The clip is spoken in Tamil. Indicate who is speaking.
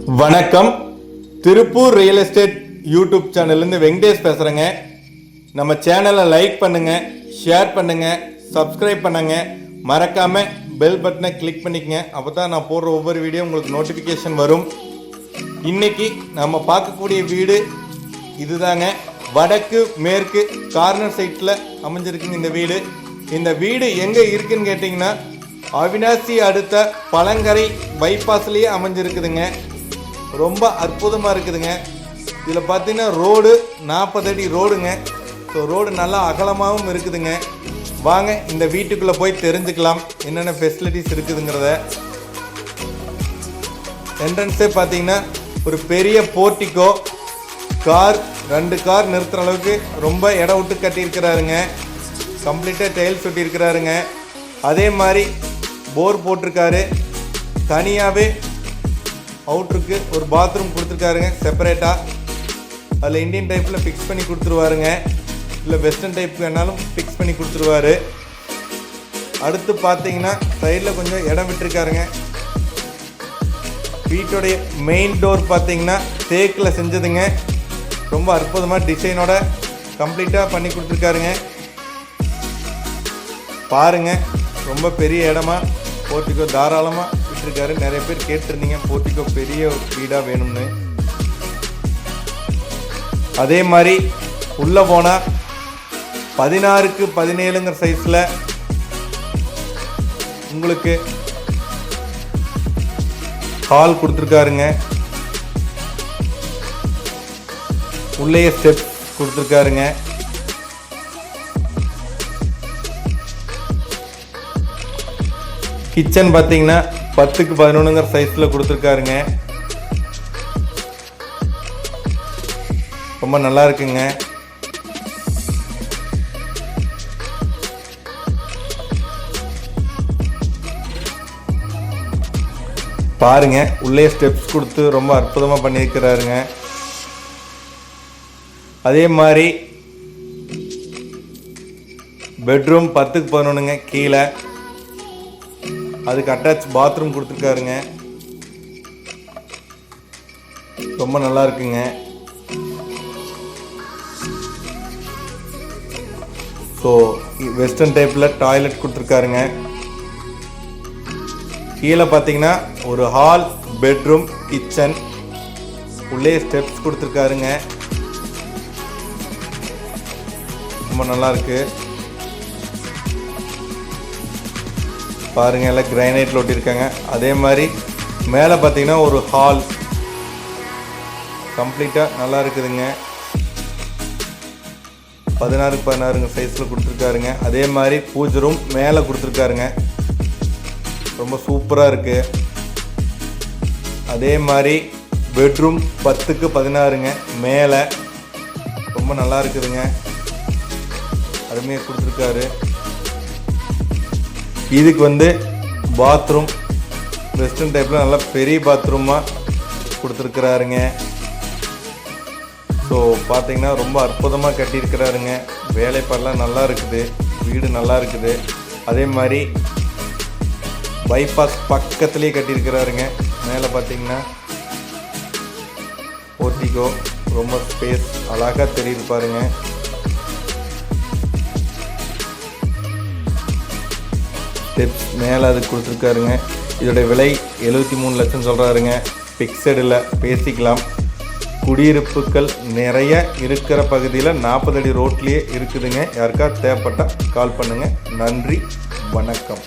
Speaker 1: வணக்கம். திருப்பூர் ரியல் எஸ்டேட் யூடியூப் சேனல்லேருந்து வெங்கடேஷ் பேசுகிறேங்க நம்ம சேனலை லைக் பண்ணுங்கள் ஷேர் பண்ணுங்கள் சப்ஸ்கிரைப் பண்ணுங்க. மறக்காமல் பெல் பட்டனை கிளிக் பண்ணிக்கங்க. அப்போ தான் நான் போடுற ஒவ்வொரு வீடியோ உங்களுக்கு நோட்டிஃபிகேஷன் வரும். இன்னைக்கு நம்ம பார்க்கக்கூடிய வீடு இதுதாங்க. வடக்கு மேற்கு கார்னர் சைட்டில் அமைஞ்சிருக்குங்க இந்த வீடு. இந்த வீடு எங்கே இருக்குன்னு கேட்டிங்கன்னா அவினாசி அடுத்த பழங்கரை பைபாஸ்லேயே அமைஞ்சிருக்குதுங்க. ரொம்ப அற்புதமாக இருக்குதுங்க. இதில் பார்த்தீங்கன்னா ரோடு நாற்பது அடி ரோடுங்க. ஸோ ரோடு நல்லா அகலமாகவும் இருக்குதுங்க. வாங்க இந்த வீட்டுக்குள்ளே போய் தெரிஞ்சுக்கலாம். என்னென்ன ஃபெசிலிட்டிஸ் இருக்குதுங்கிறத. என்ட்ரன்ஸே பார்த்தீங்கன்னா ஒரு பெரிய போர்ட்டிக்கோ கார் ரெண்டு கார் நிறுத்துகிற அளவுக்கு ரொம்ப இடம் விட்டு கட்டியிருக்கிறாருங்க. கம்ப்ளீட்டாக டைல்ஸ் ஒட்டியிருக்கிறாருங்க அதே மாதிரி போர் போட்டிருக்காரு. தனியாகவே அவுட்ருக்கு ஒரு பாத்ரூம் கொடுத்துருக்காருங்க செப்பரேட்டாக அதில் இந்தியன் டைப்பில் ஃபிக்ஸ் பண்ணி கொடுத்துருவாருங்க. இல்லை வெஸ்டர்ன் டைப் வேணாலும் ஃபிக்ஸ் பண்ணி கொடுத்துருவாரு. அடுத்து பார்த்தீங்கன்னா சைடில் கொஞ்சம் இடம் விட்டுருக்காருங்க. வீட்டுடைய மெயின் டோர் பார்த்தீங்கன்னா தேக்கில் செஞ்சதுங்க. ரொம்ப அற்புதமாக டிசைனோட கம்ப்ளீட்டாக பண்ணி கொடுத்துருக்காருங்க. பாருங்க ரொம்ப பெரிய இடமா போர்ட்டிக்கோ தாராளமாக விட்டுருக்காரு நிறைய பேர் கேட்டிருந்தீங்க. போர்ட்டிக்கோ பெரிய வீடாக வேணும்னு. அதே மாதிரி உள்ளே போனால் பதினாறுக்கு பதினேழுங்கிற சைஸில் உங்களுக்கு ஹால் கொடுத்துருக்காருங்க. உள்ளேயே ஸ்டெப் கொடுத்துருக்காருங்க. கிச்சன் பார்த்தீங்கன்னா பத்துக்கு பதினொன்றுங்கிற சைஸில் கொடுத்துருக்காருங்க. ரொம்ப நல்லா இருக்குங்க. பாருங்க உள்ளே ஸ்டெப்ஸ் கொடுத்து ரொம்ப அற்புதமாக பண்ணியிருக்கிறாருங்க. அதே மாதிரி பெட்ரூம் பத்துக்கு பதினொன்றுங்க கீழே. அதுக்கு அட்டாச் பாத்ரூம் கொடுத்துருக்காருங்க. ரொம்ப நல்லா இருக்குங்க. ஸோ வெஸ்டர்ன் டைப்பில் டாய்லெட் கொடுத்துருக்காருங்க. கீழே பார்த்தீங்கன்னா ஒரு ஹால் பெட்ரூம் கிச்சன் உள்ளே ஸ்டெப்ஸ் கொடுத்துருக்காருங்க. ரொம்ப நல்லா பாருங்கள் எல்லாம் கிரைனைட்டில் ஒட்டியிருக்காங்க. அதே மாதிரி மேலே பார்த்தீங்கன்னா ஒரு ஹால் கம்ப்ளீட்டாக நல்லா இருக்குதுங்க. பதினாறுக்கு பதினாறுங்க சைஸில் கொடுத்துருக்காருங்க. அதே மாதிரி பூஜை ரூம் மேலே கொடுத்துருக்காருங்க. ரொம்ப சூப்பராக இருக்குது அதே மாதிரி பெட்ரூம் பத்துக்கு பதினாறுங்க. மேலே. ரொம்ப நல்லா இருக்குதுங்க. அருமையாக கொடுத்துருக்காரு. இதுக்கு வந்து பாத்ரூம் வெஸ்டர்ன் டைப்பில் நல்லா பெரிய பாத்ரூமாக கொடுத்துருக்குறாருங்க. ஸோ பார்த்திங்கன்னா ரொம்ப அற்புதமாக கட்டியிருக்கிறாருங்க. வேலைப்பாடெலாம் நல்லா இருக்குது. வீடு நல்லா இருக்குது. அதே மாதிரி பைபாஸ் பக்கத்துலேயே கட்டியிருக்கிறாருங்க. மேலே பார்த்தீங்கன்னா போர்ட்டிகோ ரொம்ப ஸ்பேஸ் அழகாக தெரியுது ஸ்டெப்ஸ் மேலே அது கொடுத்துருக்காருங்க. இதோடைய விலை எழுபத்தி மூணு லட்சம் சொல்கிறாருங்க ஃபிக்ஸடில் பேசிக்கலாம். குடியிருப்புகள் நிறைய இருக்கிற பகுதியில் நாற்பது அடி ரோட்லேயே இருக்குதுங்க. யாருக்கா தேவைப்பட்டால் கால் பண்ணுங்கள் நன்றி வணக்கம்.